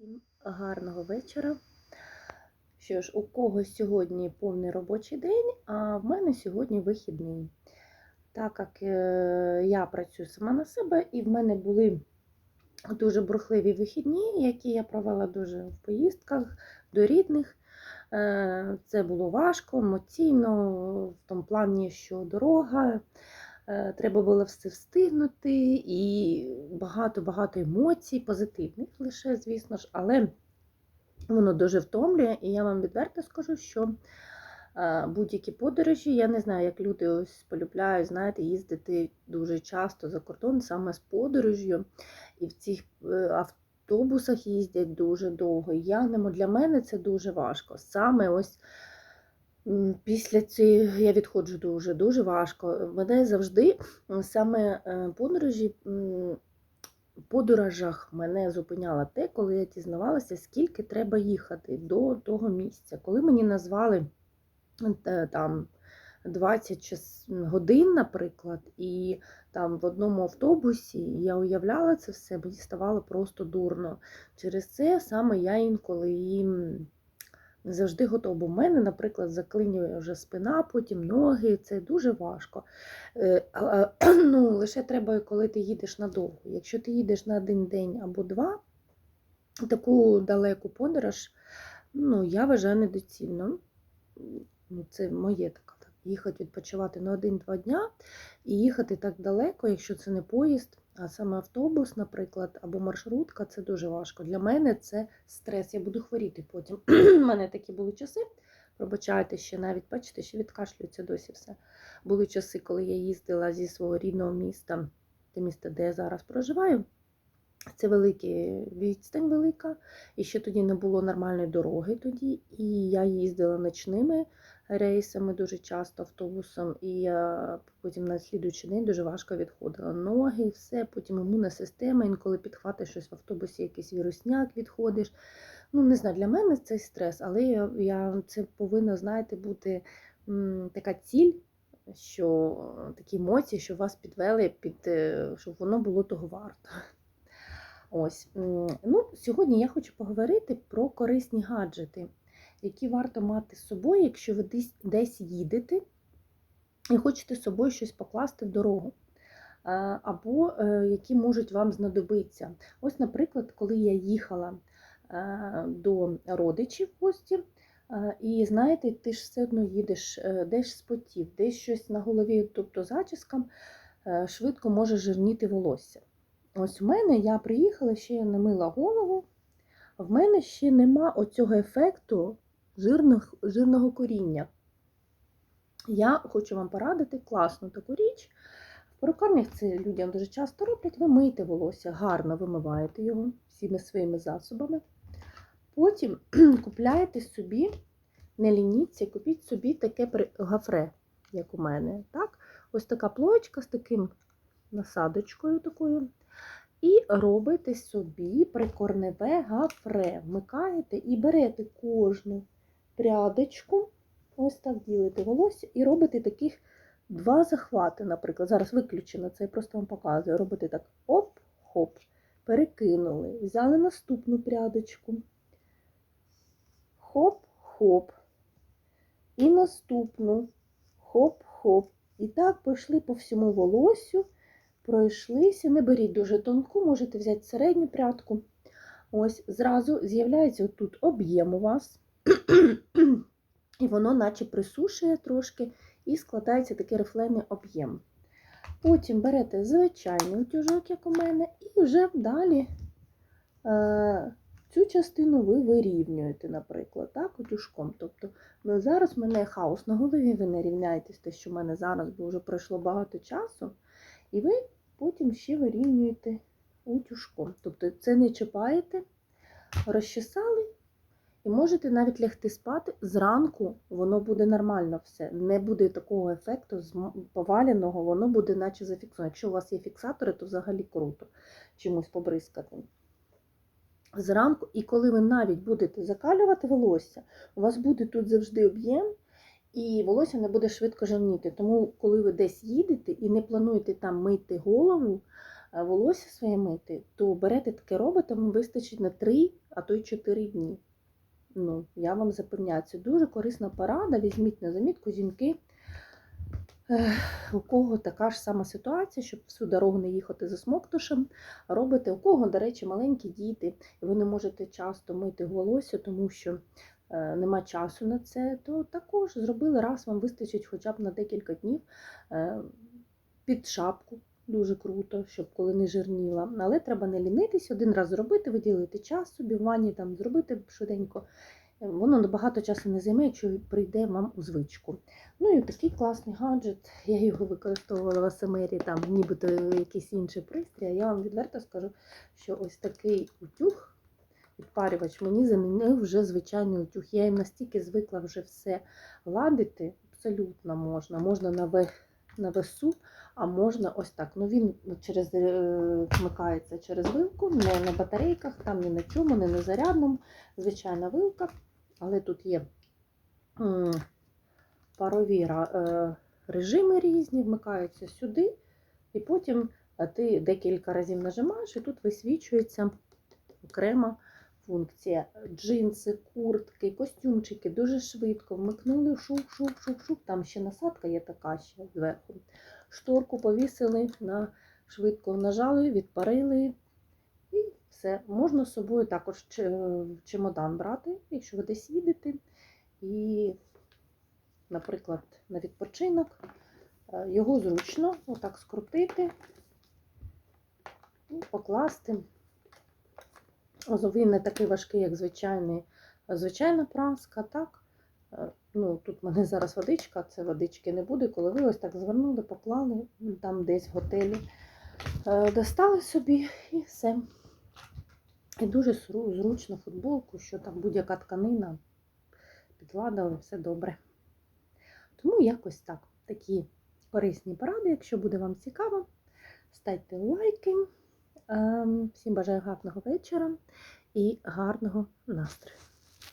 Всім гарного вечора. Що ж, у когось сьогодні повний робочий день, а в мене сьогодні вихідний. Так як е, я працюю сама на себе, і в мене були дуже бурхливі вихідні, які я провела дуже в поїздках до рідних. Е, Це було важко, емоційно, в тому плані, що дорога. Е, Треба було все встигнути, і багато-багато емоцій, позитивних лише, звісно ж, але воно дуже втомлює, і я вам відверто скажу, що е, будь-які подорожі, я не знаю, як люди ось полюбляють, знаєте, їздити дуже часто за кордон саме з подорожю, і в цих е, автобусах їздять дуже довго. Я для мене це дуже важко. Саме ось після цієї я відходжу дуже дуже важко. Мене завжди саме е, подорожі. подорожах мене зупиняло те, коли я дізнавалася, скільки треба їхати до того місця. Коли мені назвали там 20 годин, наприклад, і там в одному автобусі я уявляла це все, мені ставало просто дурно. Через це саме я інколи не завжди готова. Бо в мене, наприклад, заклинює вже спина, потім ноги, це дуже важко. Е, Ну, лише треба, коли ти їдеш надовго. Якщо ти їдеш на один день або два, таку далеку подорож, ну, я вважаю недоцільно. Ну, це моє така. так, Їхати відпочивати на один-два дня і їхати так далеко, якщо це не поїзд, а саме автобус, наприклад, або маршрутка, це дуже важко. Для мене це стрес. Я буду хворіти потім. У мене такі були часи. Пробачайте, ще навіть бачите, що відкашлюється досі все. Були часи, коли я їздила зі свого рідного міста, те місто, де я зараз проживаю. Це великий відстань велика, і ще тоді не було нормальної дороги тоді. І я їздила ночними рейсами дуже часто автобусом, і я потім на слідуючий день дуже важко відходила. Ноги, все, потім імунна система, інколи підхватиш щось в автобусі, якийсь вірусняк відходиш. Ну, не знаю, для мене це стрес, але я, я це повинна, знаєте, бути м, така ціль, що такі емоції, що вас підвели, під, е, щоб воно було того варто. Ось. Ну, сьогодні я хочу поговорити про корисні гаджети, які варто мати з собою, якщо ви десь, десь їдете і хочете з собою щось покласти в дорогу. Або е, які можуть вам знадобитися. Ось, наприклад, коли я їхала е, до родичів в гості, е, і знаєте, ти ж все одно їдеш, десь спотів, десь щось на голові, тобто зачіскам, е, швидко може жирніти волосся. Ось у мене я приїхала, ще я не мила голову. В мене ще нема оцього ефекту жирних, жирного коріння. Я хочу вам порадити класну таку річ. В перукарнях це людям дуже часто роблять. Ви миєте волосся, гарно вимиваєте його всіми своїми засобами. Потім купляєте собі, не лініться, купіть собі таке гафре, як у мене. Так? Ось така плоєчка з таким насадочкою такою. І робите собі прикорневе гафре. Вмикаєте і берете кожну прядочку, ось так ділите волосся, і робите таких два захвати, наприклад. Зараз виключено це, я просто вам показую. Робите так оп-хоп, перекинули, взяли наступну прядочку. Хоп-хоп. І наступну. Хоп-хоп. І так пішли по всьому волосю пройшлися. Не беріть дуже тонку, можете взяти середню прядку. Ось зразу з'являється тут об'єм у вас, і воно наче присушує трошки і складається такий рифлений об'єм. Потім берете звичайний утюжок, як у мене, і вже далі е, цю частину ви вирівнюєте, наприклад, так, утюжком. Тобто ну, зараз в мене хаос на голові, ви не рівняєтесь те, що в мене зараз, бо вже пройшло багато часу. І ви потім ще вирівнюєте утюжком. Тобто це не чіпаєте, розчесали і можете навіть лягти спати. Зранку воно буде нормально все. Не буде такого ефекту поваленого, воно буде наче зафіксовано. Якщо у вас є фіксатори, то взагалі круто чимось побризкати. Зранку, і коли ви навіть будете закалювати волосся, у вас буде тут завжди об'єм, і волосся не буде швидко жирніти. Тому, коли ви десь їдете і не плануєте там мити голову, е, волосся своє мити, то берете таке робите, вам вистачить на 3, а то й 4 дні. Ну, я вам запевняю, це дуже корисна порада. Візьміть на замітку жінки, у кого така ж сама ситуація, щоб всю дорогу не їхати за смоктушем. Робите, у кого, до речі, маленькі діти, і ви не можете часто мити волосся, тому що нема часу на це, то також зробили раз, вам вистачить хоча б на декілька днів е, під шапку. Дуже круто, щоб коли не жирніла. Але треба не лінитись, один раз зробити, виділити час собі в ванні, там зробити швиденько. Е, Воно багато часу не займе, якщо прийде вам у звичку. Ну і такий класний гаджет. Я його використовувала в АСМРі, там нібито якийсь інший пристрій. А я вам відверто скажу, що ось такий утюг, відпарювач, мені замінив вже звичайний утюг. Я їм настільки звикла вже все ладити, абсолютно можна. Можна на ве- на весу, а можна ось так. Ну він через е, вмикається через вилку, не на батарейках, там ні на чому, не на зарядному. Звичайна вилка, але тут є парові е, режими різні, вмикаються сюди, і потім е, ти декілька разів нажимаєш, і тут висвічується окрема функція. Джинси, куртки, костюмчики дуже швидко вмикнули, шук, шук, шук, шук. Там ще насадка є така ще зверху. Шторку повісили, на, швидко нажали, відпарили. І все. Можна з собою також чемодан брати, якщо ви десь їдете. І, наприклад, на відпочинок е, його зручно отак скрутити покласти. Він не такий важкий, як звичайний, звичайна праска, так? Е, Ну, тут в мене зараз водичка, це водички не буде. Коли ви ось так звернули, поклали там десь в готелі, е, достали собі і все. І дуже зручно футболку, що там будь-яка тканина підладили, все добре. Тому якось так. Такі корисні поради, якщо буде вам цікаво, ставте лайки. Ем, Всім бажаю гарного вечора і гарного настрою.